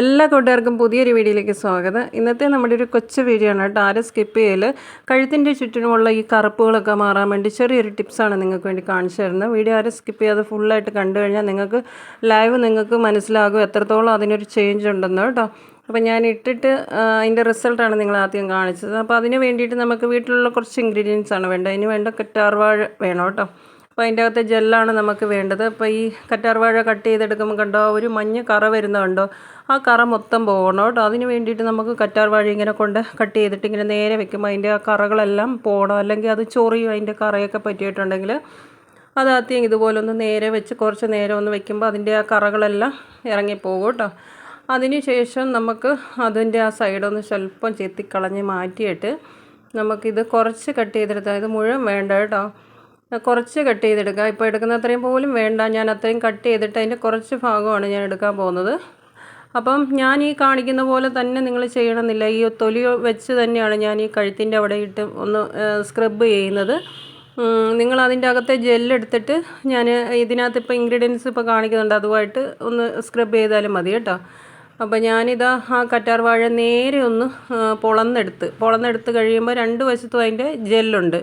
എല്ലാ കൂട്ടുകാർക്കും പുതിയൊരു വീഡിയോയിലേക്ക് സ്വാഗതം. ഇന്നത്തെ നമ്മുടെ ഒരു കൊച്ചു വീഡിയോ ആണ് കേട്ടോ. ആരും സ്കിപ്പ് ചെയ്യൽ കഴുത്തിന്റെ ചുറ്റിനുമുള്ള ഈ കറുപ്പുകളൊക്കെ മാറാൻ വേണ്ടി ചെറിയൊരു ടിപ്സാണ് നിങ്ങൾക്ക് വേണ്ടി കാണിച്ചു തരുന്നത്. വീഡിയോ ആരും സ്കിപ്പ് ചെയ്യാതെ ഫുള്ളായിട്ട് കണ്ടു കഴിഞ്ഞാൽ നിങ്ങൾക്ക് ലൈവ് നിങ്ങൾക്ക് മനസ്സിലാകും എത്രത്തോളം അതിനൊരു ചേഞ്ച് ഉണ്ടെന്ന് കേട്ടോ. അപ്പോൾ ഞാൻ ഇട്ടിട്ട് അതിന്റെ റിസൾട്ടാണ് നിങ്ങൾ ആദ്യം കാണിച്ചത്. അപ്പോൾ അതിന് വേണ്ടിയിട്ട് നമുക്ക് വീട്ടിലുള്ള കുറച്ച് ഇൻഗ്രീഡിയൻസ് ആണ് വേണ്ടത്. അതിന് വേണ്ട കറ്റാർവാഴ വേണം കേട്ടോ. അപ്പോൾ അതിന്റെ അകത്തെ ജെല്ലാണ് നമുക്ക് വേണ്ടത്. അപ്പോൾ ഈ കറ്റാർവാഴ കട്ട് ചെയ്തെടുക്കുമ്പോൾ കണ്ടോ ഒരു മഞ്ഞ കറ വരുന്നുണ്ടോ ആ കറ മൊത്തം പോകണം കേട്ടോ. അതിന് വേണ്ടിയിട്ട് നമുക്ക് കറ്റാർവാഴ ഇങ്ങനെ കൊണ്ട് കട്ട് ചെയ്തിട്ട് ഇങ്ങനെ നേരെ വെക്കുമ്പോൾ അതിന്റെ ആ കറകളെല്ലാം പോകണം. അല്ലെങ്കിൽ അത് ചൊറിയും അതിന്റെ കറയൊക്കെ പറ്റിയിട്ടുണ്ടെങ്കിൽ അത് ആദ്യം ഇതുപോലെ ഒന്ന് നേരെ വെച്ച് കുറച്ച് നേരം ഒന്ന് വെക്കുമ്പോൾ അതിന്റെ ആ കറകളെല്ലാം ഇറങ്ങിപ്പോകും കേട്ടോ. അതിന് ശേഷം നമുക്ക് അതിന്റെ ആ സൈഡൊന്ന് സ്വല്പം ചെത്തിക്കളഞ്ഞ് മാറ്റിയിട്ട് നമുക്കിത് കുറച്ച് കട്ട് ചെയ്തെടുത്താൽ ഇത് മുഴുവൻ വേണ്ട കേട്ടോ. കുറച്ച് കട്ട് ചെയ്തെടുക്കുക ഇപ്പോൾ എടുക്കുന്ന അത്രയും പോലും വേണ്ട. ഞാൻ അത്രയും കട്ട് ചെയ്തിട്ട് അതിന്റെ കുറച്ച് ഭാഗമാണ് ഞാൻ എടുക്കാൻ പോകുന്നത്. അപ്പം ഞാൻ ഈ കാണിക്കുന്ന പോലെ തന്നെ നിങ്ങൾ ചെയ്യണമെന്നില്ല. ഈ തൊലി വെച്ച് തന്നെയാണ് ഞാൻ ഈ കഴുത്തിന്റെ അവിടെ ഇട്ട് ഒന്ന് സ്ക്രബ് ചെയ്യുന്നത്. നിങ്ങൾ അതിന്റെ അകത്തെ ജെല്ലെടുത്തിട്ട് ഞാൻ ഇതിനകത്ത് ഇപ്പോൾ ഇൻഗ്രീഡിയൻസ് ഇപ്പോൾ കാണിക്കുന്നുണ്ട്. അതുമായിട്ട് ഒന്ന് സ്ക്രബ് ചെയ്താലും മതി കേട്ടോ. അപ്പോൾ ഞാനിതാ ആ കറ്റാർ വാഴ നേരെ ഒന്ന് പൊളന്നെടുത്ത്. പൊളന്നെടുത്ത് കഴിയുമ്പോൾ രണ്ട് വശത്തും അതിന്റെ ജെല്ലുണ്ട്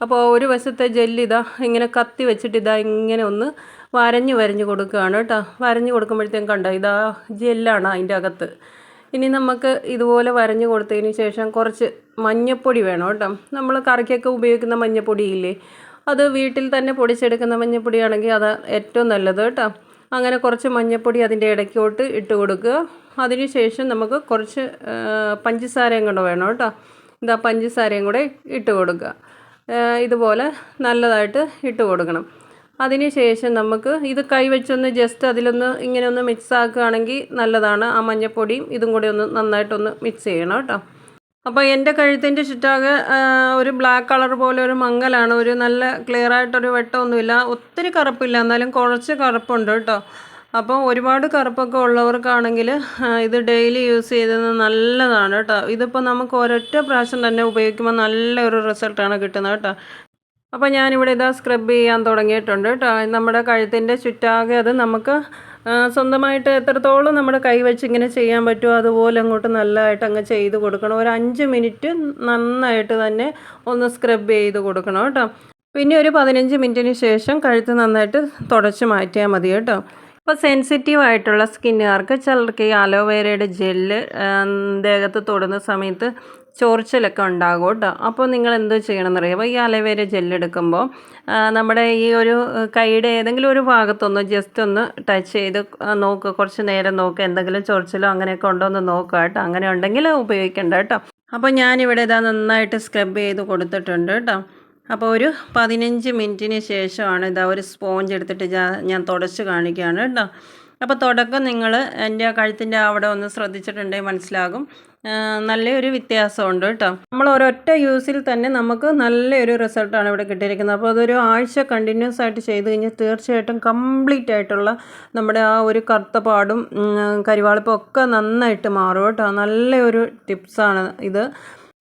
അപ്പോൾ ഒരു വശത്തെ ജെല്ലിതാ ഇങ്ങനെ കത്തി വെച്ചിട്ട് ഇതാ ഇങ്ങനെ ഒന്ന് വരഞ്ഞ് വരഞ്ഞ് കൊടുക്കുകയാണ് കേട്ടോ. വരഞ്ഞ് കൊടുക്കുമ്പോഴത്തേക്കും കണ്ടോ ഇതാ ജെല്ലാണ് അതിന്റെ അകത്ത്. ഇനി നമുക്ക് ഇതുപോലെ വരഞ്ഞ് കൊടുത്തതിന് ശേഷം കുറച്ച് മഞ്ഞപ്പൊടി വേണം കേട്ടോ. നമ്മൾ കറിക്കൊക്കെ ഉപയോഗിക്കുന്ന മഞ്ഞപ്പൊടി ഇല്ലേ? അത് വീട്ടിൽ തന്നെ പൊടിച്ചെടുക്കുന്ന മഞ്ഞപ്പൊടിയാണെങ്കിൽ അത് ഏറ്റവും നല്ലത് കേട്ടോ. അങ്ങനെ കുറച്ച് മഞ്ഞപ്പൊടി അതിന്റെ ഇടയ്ക്കോട്ട് ഇട്ട് കൊടുക്കുക. അതിന് ശേഷം നമുക്ക് കുറച്ച് പഞ്ചസാരയും കൂടെ വേണം കേട്ടോ. ഇതാ പഞ്ചസാരയും കൂടെ ഇട്ട് കൊടുക്കുക. ഇതുപോലെ നല്ലതായിട്ട് ഇട്ട് കൊടുക്കണം. അതിന് ശേഷം നമുക്ക് ഇത് കൈവച്ചൊന്ന് ജസ്റ്റ് അതിലൊന്ന് ഇങ്ങനെ ഒന്ന് മിക്സ് ആക്കുകയാണെങ്കിൽ നല്ലതാണ്. ആ മഞ്ഞപ്പൊടിയും ഇതും കൂടി ഒന്ന് നന്നായിട്ടൊന്ന് മിക്സ് ചെയ്യണം കേട്ടോ. അപ്പോൾ എന്റെ കഴുത്തിന്റെ ചുറ്റാകെ ഒരു ബ്ലാക്ക് കളർ പോലെ ഒരു മങ്ങലാണ്. ഒരു നല്ല ക്ലിയർ ആയിട്ടൊരു വെട്ടമൊന്നുമില്ല. ഒത്തിരി കറുപ്പില്ല. എന്നാലും കുറച്ച് കറുപ്പുണ്ട് കേട്ടോ. അപ്പോൾ ഒരുപാട് കറുപ്പൊക്കെ ഉള്ളവർക്കാണെങ്കിൽ ഇത് ഡെയിലി യൂസ് ചെയ്തത് നല്ലതാണ് കേട്ടോ. ഇതിപ്പോൾ നമുക്ക് ഒരൊറ്റ പ്രാവശ്യം തന്നെ ഉപയോഗിക്കുമ്പോൾ നല്ലൊരു റിസൾട്ടാണ് കിട്ടുന്നത് കേട്ടോ. അപ്പോൾ ഞാനിവിടെ ഇതാ സ്ക്രബ് ചെയ്യാൻ തുടങ്ങിയിട്ടുണ്ട് കേട്ടോ. നമ്മുടെ കഴുത്തിന്റെ ചുറ്റാകെ അത് നമുക്ക് സ്വന്തമായിട്ട് എത്രത്തോളം നമ്മുടെ കൈ വെച്ച് ഇങ്ങനെ ചെയ്യാൻ പറ്റുമോ അതുപോലെ അങ്ങോട്ട് നല്ലതായിട്ട് അങ്ങ് ചെയ്ത് കൊടുക്കണം. ഒരു അഞ്ച് മിനിറ്റ് നന്നായിട്ട് തന്നെ ഒന്ന് സ്ക്രബ് ചെയ്ത് കൊടുക്കണം കേട്ടോ. പിന്നെ ഒരു പതിനഞ്ച് മിനിറ്റിന് ശേഷം കഴുത്ത് നന്നായിട്ട് തുടച്ച് മാറ്റിയാൽ മതി കേട്ടോ. അപ്പോൾ സെൻസിറ്റീവ് ആയിട്ടുള്ള സ്കിന്നുകാർക്ക് ചിലർക്ക് ഈ അലോവേരയുടെ ജെല്ല് ദേഹത്ത് തൊടുന്ന സമയത്ത് ചോർച്ചലൊക്കെ ഉണ്ടാകും കേട്ടോ. അപ്പോൾ നിങ്ങൾ എന്തോ ചെയ്യണമെന്ന് അറിയാമോ? ഈ അലോവേര ജെല്ലെടുക്കുമ്പോൾ നമ്മുടെ ഈ ഒരു കൈയുടെ ഏതെങ്കിലും ഒരു ഭാഗത്തൊന്ന് ജസ്റ്റ് ഒന്ന് ടച്ച് ചെയ്ത് നോക്കുക കുറച്ച് നേരം നോക്കുക എന്തെങ്കിലും ചൊറിച്ചിലോ അങ്ങനെയൊക്കെ ഉണ്ടോ എന്ന് നോക്കുക കേട്ടോ. അങ്ങനെ ഉണ്ടെങ്കിൽ ഉപയോഗിക്കേണ്ട കേട്ടോ. അപ്പോൾ ഞാനിവിടെ ഇതാ നന്നായിട്ട് സ്ക്രബ് ചെയ്ത് കൊടുത്തിട്ടുണ്ട് കേട്ടോ. അപ്പോൾ ഒരു പതിനഞ്ച് മിനിറ്റിന് ശേഷമാണ് ഇതാ ഒരു സ്പോഞ്ച് എടുത്തിട്ട് ഞാൻ തുടച്ച് കാണിക്കുകയാണ് കേട്ടോ. അപ്പോൾ തുടക്കം നിങ്ങൾ എന്റെ കഴുത്തിന്റെ അവിടെ ഒന്ന് ശ്രദ്ധിച്ചിട്ടുണ്ടെങ്കിൽ മനസ്സിലാകും. നല്ലൊരു വ്യത്യാസമുണ്ട് കേട്ടോ. നമ്മൾ ഒരൊറ്റ യൂസിൽ തന്നെ നമുക്ക് നല്ലൊരു റിസൾട്ടാണ് ഇവിടെ കിട്ടിയിരിക്കുന്നത്. അപ്പോൾ അതൊരു ആഴ്ച കണ്ടിന്യൂസ് ആയിട്ട് ചെയ്ത് കഴിഞ്ഞാൽ തീർച്ചയായിട്ടും കംപ്ലീറ്റ് ആയിട്ടുള്ള നമ്മുടെ ആ ഒരു കറുത്ത പാടും കരിവാളിപ്പും ഒക്കെ നന്നായിട്ട് മാറും കേട്ടോ. നല്ലൊരു ടിപ്സാണ് ഇത്.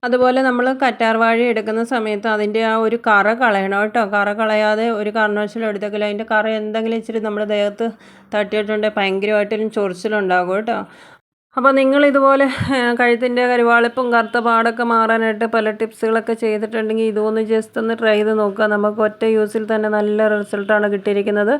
അതുപോലെ നമ്മൾ കറ്റാർവാഴ എടുക്കുന്ന സമയത്ത് അതിന്റെ ആ ഒരു കറ കളയണം കേട്ടോ. കറ കളയാതെ ഒരു കാരണവശാലും എടുത്തേക്കില്ല അതിന്റെ കറ എന്തെങ്കിലും ഇച്ചിരി നമ്മുടെ ദേഹത്ത് തട്ടിയിട്ടുണ്ടെങ്കിൽ ഭയങ്കരമായിട്ടും ചൊറിച്ചിലുണ്ടാകും കേട്ടോ. അപ്പോൾ നിങ്ങൾ ഇതുപോലെ കഴുത്തിന്റെ കരുവാളിപ്പും കറുത്ത പാടൊക്കെ മാറാനായിട്ട് പല ടിപ്സുകളൊക്കെ ചെയ്തിട്ടുണ്ടെങ്കിൽ ഇതൊന്ന് ജസ്റ്റ് ഒന്ന് ട്രൈ ചെയ്ത് നോക്കുക. നമുക്ക് ഒറ്റ യൂസിൽ തന്നെ നല്ല റിസൾട്ടാണ് കിട്ടിയിരിക്കുന്നത്.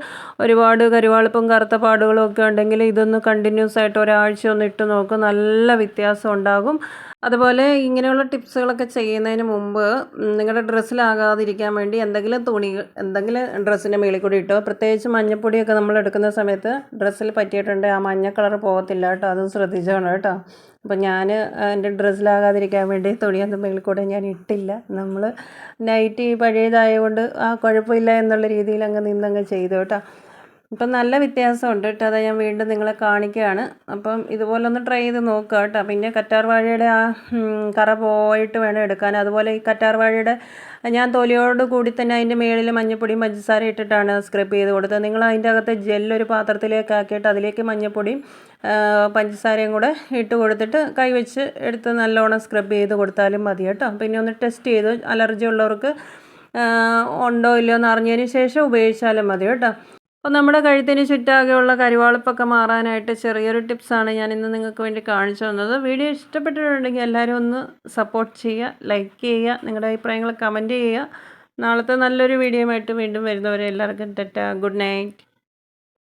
ഒരുപാട് കരുവാളിപ്പും കറുത്ത പാടുകളും ഒക്കെ ഉണ്ടെങ്കിൽ ഇതൊന്ന് കണ്ടിന്യൂസ് ആയിട്ട് ഒരാഴ്ച ഒന്ന് ഇട്ട് നോക്കുക നല്ല വ്യത്യാസം ഉണ്ടാകും. അതുപോലെ ഇങ്ങനെയുള്ള ടിപ്സുകളൊക്കെ ചെയ്യുന്നതിന് മുമ്പ് നിങ്ങളുടെ ഡ്രസ്സിലാകാതിരിക്കാൻ വേണ്ടി എന്തെങ്കിലും തുണി എന്തെങ്കിലും ഡ്രസ്സിന്റെ മേളിൽ കൂടി ഇട്ടോ? പ്രത്യേകിച്ച് മഞ്ഞപ്പൊടിയൊക്കെ നമ്മൾ എടുക്കുന്ന സമയത്ത് ഡ്രസ്സിൽ പറ്റിയിട്ടുണ്ട് ആ മഞ്ഞ കളർ പോകത്തില്ല കേട്ടോ. അതും ശ്രദ്ധിച്ചോണം കേട്ടോ. അപ്പോൾ ഞാൻ എന്റെ ഡ്രസ്സിലാകാതിരിക്കാൻ വേണ്ടി തുണിയൊന്നും മേളിൽ കൂടെ ഞാൻ ഇട്ടില്ല. നമ്മൾ നൈറ്റ് പഴയതായതുകൊണ്ട് ആ കുഴപ്പമില്ല എന്നുള്ള രീതിയിൽ അങ്ങ് നിന്നങ്ങ് ചെയ്തു കേട്ടോ. ഇപ്പം നല്ല വ്യത്യാസമുണ്ട് കേട്ടോ. അതാ ഞാൻ വീണ്ടും നിങ്ങളെ കാണിക്കുകയാണ്. അപ്പം ഇതുപോലെ ഒന്ന് ട്രൈ ചെയ്ത് നോക്കുക കേട്ടോ. പിന്നെ കറ്റാർ വാഴയുടെ ആ കറ പോയിട്ട് വേണം എടുക്കാൻ. അതുപോലെ ഈ കറ്റാർ വാഴയുടെ ഞാൻ തൊലിയോട് കൂടി തന്നെ അതിന്റെ മേളിൽ മഞ്ഞപ്പൊടിയും പഞ്ചസാര ഇട്ടിട്ടാണ് സ്ക്രബ് ചെയ്ത് കൊടുത്തത്. നിങ്ങൾ അതിന്റെ അകത്ത് ജെല്ലൊരു പാത്രത്തിലേക്ക് ആക്കിയിട്ട് അതിലേക്ക് മഞ്ഞപ്പൊടിയും പഞ്ചസാരയും കൂടെ ഇട്ട് കൊടുത്തിട്ട് കൈവച്ച് എടുത്ത് നല്ലോണം സ്ക്രബ് ചെയ്ത് കൊടുത്താലും മതി കേട്ടോ. പിന്നെ ഒന്ന് ടെസ്റ്റ് ചെയ്ത് അലർജി ഉള്ളവർക്ക് ഉണ്ടോ ഇല്ലയോ എന്ന് അറിഞ്ഞതിന് ശേഷം ഉപയോഗിച്ചാലും മതി കേട്ടോ. അപ്പോൾ നമ്മുടെ കഴുത്തിന് ചുറ്റാകെയുള്ള കരുവാളിപ്പൊക്കെ മാറാനായിട്ട് ചെറിയൊരു ടിപ്സാണ് ഞാൻ ഇന്ന് നിങ്ങൾക്ക് വേണ്ടി കാണിച്ചു തന്നത്. വീഡിയോ ഇഷ്ടപ്പെട്ടിട്ടുണ്ടെങ്കിൽ എല്ലാവരും ഒന്ന് സപ്പോർട്ട് ചെയ്യുക ലൈക്ക് ചെയ്യുക നിങ്ങളുടെ അഭിപ്രായങ്ങൾ കമന്റ് ചെയ്യുക. നാളത്തെ നല്ലൊരു വീഡിയോ ആയിട്ട് വീണ്ടും വരുന്നവരെ എല്ലാവർക്കും ടെറ്റ ഗുഡ് നൈറ്റ്